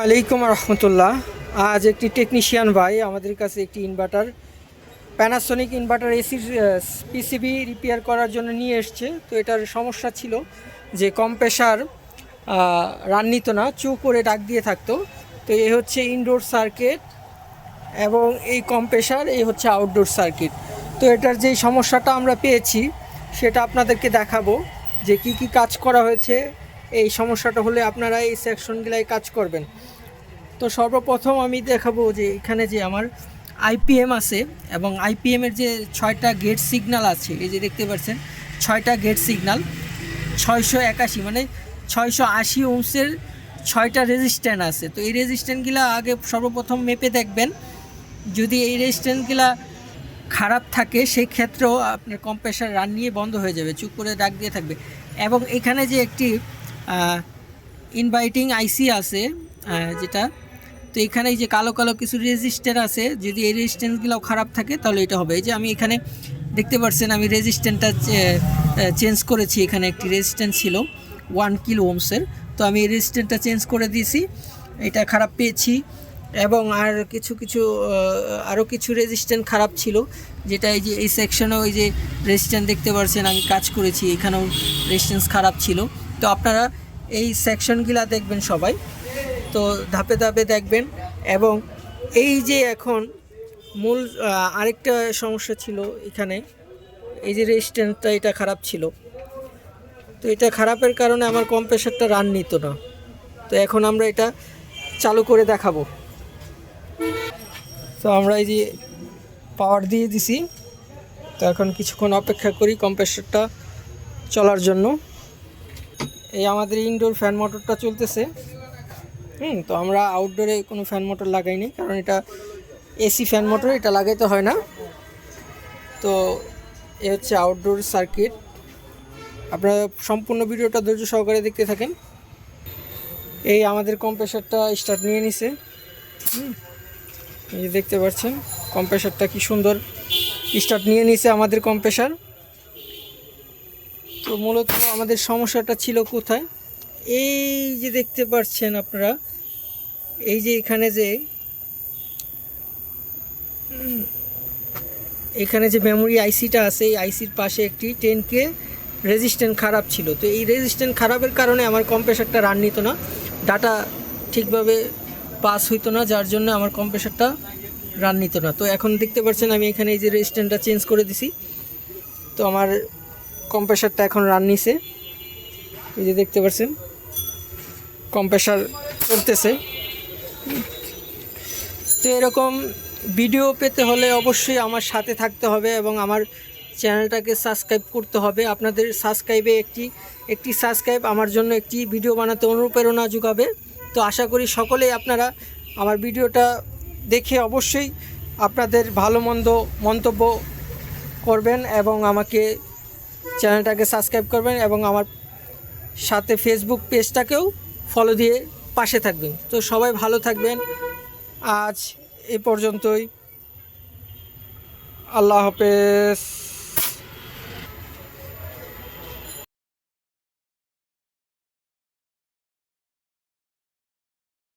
আলাইকুম রহমতুল্লাহ। আজ একটি টেকনিশিয়ান ভাই আমাদের কাছে একটি ইনভার্টার প্যানাসোনিক ইনভার্টার এসির পিসিবি রিপেয়ার করার জন্য নিয়ে এসছে। তো এটার সমস্যা ছিল যে কম্প্রেসার রান নিত না চু করে ডাক দিয়ে থাকতো। তো এই হচ্ছে ইনডোর সার্কিট এবং এই কম্প্রেসার এই হচ্ছে আউটডোর সার্কিট তো এটার যেই সমস্যাটা আমরা পেয়েছি, সেটা আপনাদেরকে দেখাবো যে কি কি কাজ করা হয়েছে এই সমস্যাটা হলে আপনারা এই সেকশনগুলাই কাজ করবেন। তো সর্বপ্রথম আমি দেখাবো যে এখানে যে আমার আইপিএম আছে এবং আইপিএমের যে ছয়টা গেট সিগন্যাল আছে, এই যে দেখতে পাচ্ছেন, ছয়টা গেট সিগন্যাল ছয়শো একাশি মানে ছয়শো আশি ওমসের ছয়টা রেজিস্ট্যান্ট আছে। তো এই রেজিস্ট্যান্টগুলো আগে সর্বপ্রথম মেপে দেখবেন। যদি এই রেজিস্ট্যান্টগুলো খারাপ থাকে সেই ক্ষেত্রেও আপনার কম্প্রেসার রান নিয়ে বন্ধ হয়ে যাবে, চুপ করে ডাক দিয়ে থাকবে। এবং এখানে যে একটি ইনভাইটিং আইসি আছে যেটা। তো এখানে এই যে কালো কালো কিছু রেজিস্ট্যান্ট আছে, যদি এই রেজিস্ট্যান্সগুলো খারাপ থাকে, তাহলে এটা হবে। এই যে আমি এখানে দেখতে পাচ্ছেন আমি রেজিস্ট্যান্টটা চেঞ্জ করেছি। এখানে একটি রেজিস্ট্যান্ট ছিল ওয়ান কিলো ওমসের তো আমি এই রেজিস্ট্যান্টটা চেঞ্জ করে দিয়েছি, এটা খারাপ পেয়েছি। এবং আর কিছু কিছু আরও কিছু রেজিস্ট্যান্ট খারাপ ছিল, যেটা এই যে, এই সেকশনেও ওই যে রেজিস্ট্যান্ট দেখতে পাচ্ছেন আমি কাজ করেছি। এখানেও রেজিস্ট্যান্স খারাপ ছিল। তো আপনারা এই সেকশনগুলা দেখবেন সবাই। তো ধাপে ধাপে দেখবেন এবং এই যে এখন মূল আরেকটা সমস্যা ছিল এখানে, এই যে রেজিস্ট্যান্টটা এটা খারাপ ছিল। তো এটা খারাপের কারণে আমার কম্প্রেসারটা রান নিত না। তো এখন আমরা এটা চালু করে দেখাবো। তো আমরা এই যে পাওয়ার দিয়ে দিছি। তো এখন কিছুক্ষণ অপেক্ষা করি কম্প্রেসারটা চলার জন্য। এই আমাদের ইনডোর ফ্যান মোটরটা চলতেছে। হুম তো আমরা আউটডোরে কোনো ফ্যান মোটর লাগাইনি কারণ এটা এসি ফ্যান মোটর এটা লাগাইতে হয় না। তো এ হচ্ছে আউটডোর সার্কিট আপনারা সম্পূর্ণ ভিডিওটা ধৈর্য সহকারে দেখতে থাকেন। এই আমাদের কম্প্রেসারটা স্টার্ট নিয়ে নিছে। হুম, এই দেখতে পাচ্ছেন কম্প্রেসারটা কি সুন্দর। স্টার্ট নিয়ে নিছে আমাদের কম্প্রেসার তো মূলত আমাদের সমস্যাটা ছিল কোথায়? এই যে দেখতে পাচ্ছেন আপনারা, এই যে এখানে যে এখানে যে মেমোরি আইসিটা আছে, এই আইসির পাশে একটি টেন কে রেজিস্ট্যান্ট খারাপ ছিল। তো এই রেজিস্ট্যান্ট খারাপের কারণে আমার কম্প্রেসারটা রান নিত না। ডাটা ঠিকভাবে পাস হইতো না, যার জন্য আমার কম্প্রেসারটা রান নিত না। তো এখন দেখতে পাচ্ছেন আমি এখানে এই যে রেজিস্ট্যান্টটা চেঞ্জ করে দিছি। তো আমার কম্প্রেসারটা এখন রান নিছে। এই যে দেখতে পাচ্ছেন, কম্প্রেসার চলতেছে তো এরকম ভিডিও পেতে হলে অবশ্যই আমার সাথে থাকতে হবে এবং আমার চ্যানেলটাকে সাবস্ক্রাইব করতে হবে। আপনাদের সাবস্ক্রাইবে একটি একটি সাবস্ক্রাইব আমার জন্য একটি ভিডিও বানাতে অনুপ্রেরণা যোগাবে। তো আশা করি সকলেই আপনারা আমার ভিডিওটা দেখে অবশ্যই আপনাদের ভালো মন্দ মন্তব্য করবেন এবং আমাকে চ্যানেলটাকে সাবস্ক্রাইব করবেন এবং আমার সাথে ফেসবুক পেজটাকেও ফলো দিয়ে পাশে থাকবেন। তো সবাই ভালো থাকবেন। আজ এ পর্যন্তই। আল্লাহ হাফেজ।